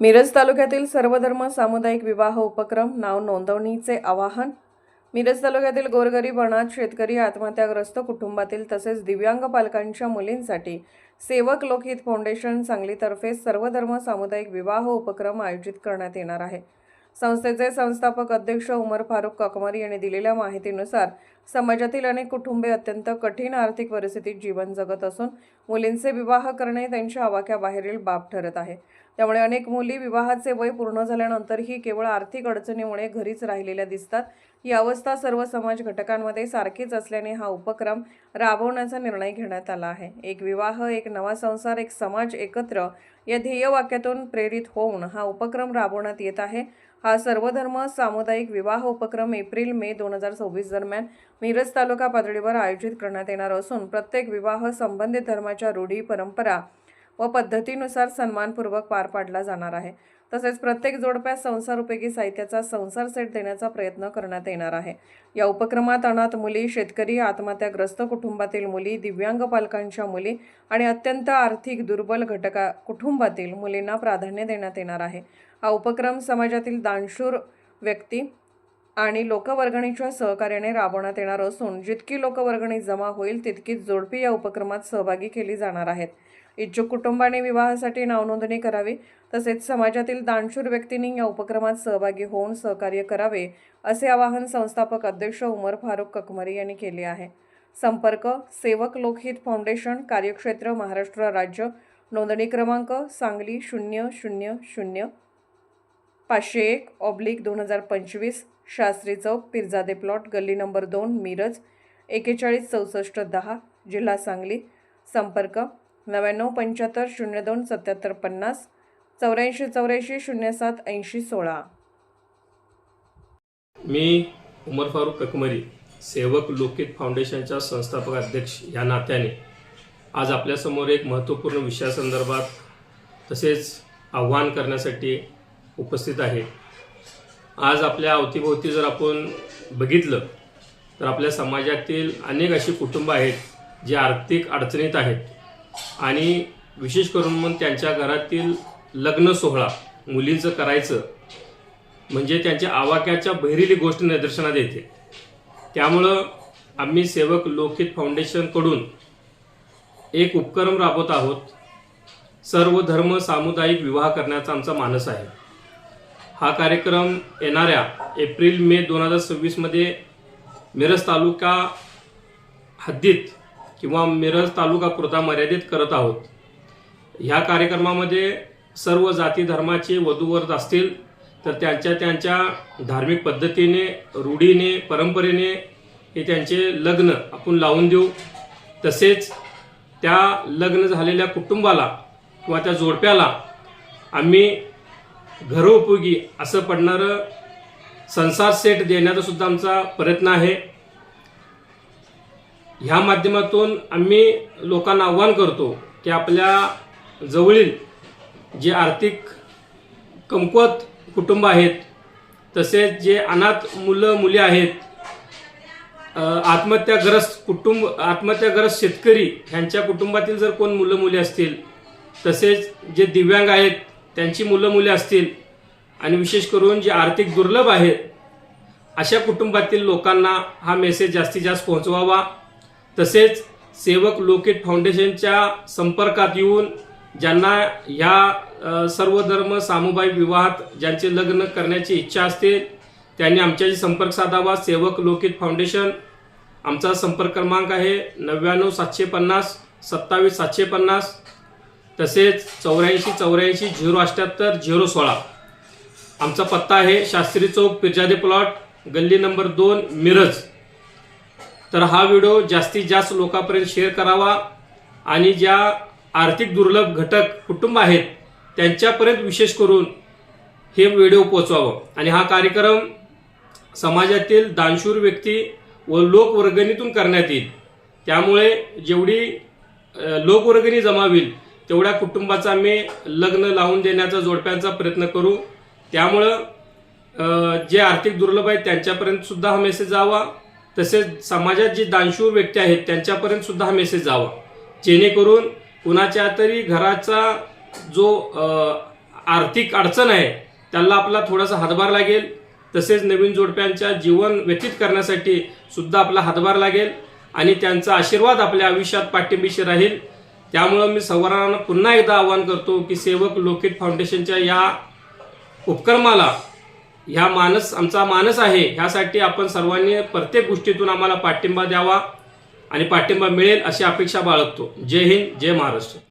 मिरज तालुक्यातील सर्वधर्म सामुदायिक विवाह उपक्रम नाव नोंदवणीचे आवाहन. मिरज तालुक्यातील गोरगरीब अनाथ शेतकरी आत्महत्याग्रस्त कुटुंबातील तसेच दिव्यांग पालकांच्या मुलींसाठी सेवक लोकहित फाउंडेशन सांगलीतर्फे सर्वधर्म सामुदायिक विवाह उपक्रम आयोजित करण्यात येणार आहे. संस्थेचे संस्थापक अध्यक्ष उमर फारुक ककमरी यांनी दिलेल्या माहितीनुसार समाजातील अनेक कुटुंबे अत्यंत कठीण आर्थिक परिस्थितीत जीवन जगत असून मुलींचे विवाह करणे त्यांच्या आवाक्याबाहेरील बाब ठरत आहे. त्यामुळे अनेक मुली विवाहाचे वय पूर्ण झाल्यानंतरही केवळ आर्थिक अडचणीमुळे घरीच राहिलेल्या दिसतात. ही अवस्था सर्व समाज घटकांमध्ये सारखीच असल्याने हा उपक्रम राबवण्याचा निर्णय घेण्यात आला आहे. एक विवाह एक नवा संसार एक समाज एकत्र या ध्येयवाक्यातून प्रेरित होऊन हा उपक्रम राबवण्यात येत आहे. हा सर्वधर्म सामुदायिक विवाह उपक्रम एप्रिल मे दोन हजार सव्वीस दरम्यान मिरज तालुका पातळीवर आयोजित करण्यात येणार असून प्रत्येक विवाह संबंधित धर्माच्या रूढी परंपरा व पद्धतीनुसार सन्मानपूर्वक पार पाडला जाणार आहे. तसेच प्रत्येक जोडप्यास संसारोपयोगी साहित्याचा संसार सेट देण्याचा प्रयत्न करण्यात येणार आहे. या उपक्रमात अनाथ मुली शेतकरी आत्महत्याग्रस्त कुटुंबातील मुली दिव्यांग पालकांच्या मुली आणि अत्यंत आर्थिक दुर्बल घटका कुटुंबातील मुलींना प्राधान्य देण्यात येणार आहे. हा उपक्रम समाजातील दानशूर व्यक्ती आणि लोकवर्गणीच्या सहकार्याने राबवण्यात येणार असून जितकी लोकवर्गणी जमा होईल तितकीच जोडपी या उपक्रमात सहभागी केली जाणार आहेत. इच्छुक कुटुंबाने विवाहासाठी नावनोंदणी करावी तसेच समाजातील दानशूर व्यक्तींनी या उपक्रमात सहभागी होऊन सहकार्य करावे असे आवाहन संस्थापक अध्यक्ष उमर फारुक ककमरी यांनी केले आहे. संपर्क सेवक लोकहित फाउंडेशन कार्यक्षेत्र महाराष्ट्र राज्य नोंदणी क्रमांक सांगली शून्य शून्य शून्य पाचशे एक ऑब्लिक दोन हजार पंचवीस शास्त्री चौक पिरजादे प्लॉट गल्ली नंबर दोन मिरज एकेचाळीस चौसष्ट दहा जिल्हा सांगली. संपर्क नव्याण्णव पंच्याहत्तर शून्य दोन सत्याहत्तर पन्नास चौऱ्याऐंशी चौऱ्याऐंशी शून्य सात ऐंशी सोळा. मी उमर फारुक ककमरी सेवक लोकहित फाउंडेशनच्या संस्थापक अध्यक्ष या नात्याने आज आपल्यासमोर एक महत्त्वपूर्ण विषयासंदर्भात तसेच आव्हान करण्यासाठी उपस्थित आहे. आज आपल्या अवतीभोवती जर आपण बघितलं तर आपल्या समाजातील अनेक अशी कुटुंबं आहेत जे आर्थिक अडचणीत आहेत. आणि विशेष करून मग त्यांच्या घरातील लग्न सोहळा मुलीचं करायचं म्हणजे त्यांच्या आवाक्याच्या बहिरेली गोष्ट निदर्शनात येते. त्यामुळं आम्ही सेवक लोकहित फाउंडेशनकडून एक उपक्रम राबवत आहोत. सर्व धर्म सामुदायिक विवाह करण्याचा आमचा मानस आहे. हा कार्यक्रम येणाऱ्या एप्रिल मे दोन हजार सव्वीसमध्ये मिरज तालुका हद्दीत किंवा मिरज तालुका पुरता मर्यादित करत आहोत. ह्या कार्यक्रमामध्ये सर्व जाती धर्माचे वधूवर असतील तर त्यांच्या त्यांच्या धार्मिक पद्धतीने रूढीने परंपरेने हे त्यांचे लग्न आपण लावून देऊ. तसेच त्या लग्न झालेल्या कुटुंबाला किंवा त्या जोडप्याला आम्ही घरोपयोगी असं पडणारं संसार सेट देण्याचा सुद्धा आमचा प्रयत्न आहे. ह्या माध्यमातून आम्ही लोकांना आव्हान करतो की आपल्या जवळील जे आर्थिक कमकुवत कुटुंब आहेत तसेच जे अनाथ मुलं मुली आहेत आत्महत्याग्रस्त कुटुंब आत्महत्याग्रस्त शेतकरी ह्यांच्या कुटुंबातील जर कोण मुलं मुली असतील तसेच जे दिव्यांग आहेत त्यांची मुलं मुली असतील आणि विशेष करून जे आर्थिक दुर्लभ आहेत अशा कुटुंबातील लोकांना हा मेसेज जास्तीत जास्त पोहोचवावा. तसेच सेवक लोकेट फाउंडेशनच्या संपर्कात येऊन ज्यांना ह्या सर्वधर्म सर्व धर्म सामुदायिक विवाहात ज्यांचे लग्न करण्याची इच्छा असते त्यांनी आमच्याशी संपर्क साधावा. सेवक लोकित फाउंडेशन आमचा संपर्क क्रमांक आहे नव्याण्णव सातशे पन्नास सत्तावीस सातशे पन्नास. तसेच चौऱ्याऐंशी चौऱ्याऐंशी झिरो अठ्ठ्याहत्तर झिरो सोळा. आमचा पत्ता आहे शास्त्री चौक पिरजादे प्लॉट गल्ली नंबर दोन मिरज. तर हा व्हिडिओ जास्तीत जास्त लोकांपर्यंत शेअर करावा आणि ज्या आर्थिक दुर्लभ घटक कुटुंब आहेत त्यांच्यापर्यंत विशेष करून हे व्हिडिओ पोचवावं आणि हा कार्यक्रम समाजातील दानशूर व्यक्ती व लोकवर्गणीतून करण्यात येईल. त्यामुळे जेवढी लोकवर्गणी जमा होईल तेवढ्या कुटुंबाचा आम्ही लग्न लावून देण्याचा जोडप्यांचा प्रयत्न करू. त्यामुळं जे आर्थिक दुर्लभ आहेत त्यांच्यापर्यंत सुद्धा हा मेसेज जावा. तसेच समाजात जे दानशूर व्यक्ती आहेत त्यांच्यापर्यंत सुद्धा हा मेसेज जावा. जेणेकरून कुणाच्या तरी घराचा जो आर्थिक अडचण आहे त्याला आपला थोडासा हातभार लागेल. तसेच नवीन जोडप्यांच्या जीवन व्यतीत करण्यासाठी सुद्धा आपला हातभार लागेल. आणि त्यांचा आशीर्वाद आपल्या आयुष्यात पाठिंबीशी राहील. त्यामुळं मी सर्वांना पुन्हा एकदा आवाहन करतो की सेवक लोकहित फाउंडेशनच्या या उपक्रमाला ह्या मानस आमचा मानस आहे ह्यासाठी आपण सर्वांनी प्रत्येक गोष्टीतून आम्हाला पाठिंबा द्यावा आणि पाठिंबा मिळेल अशी अपेक्षा बाळगतो. जय हिंद जय महाराष्ट्र.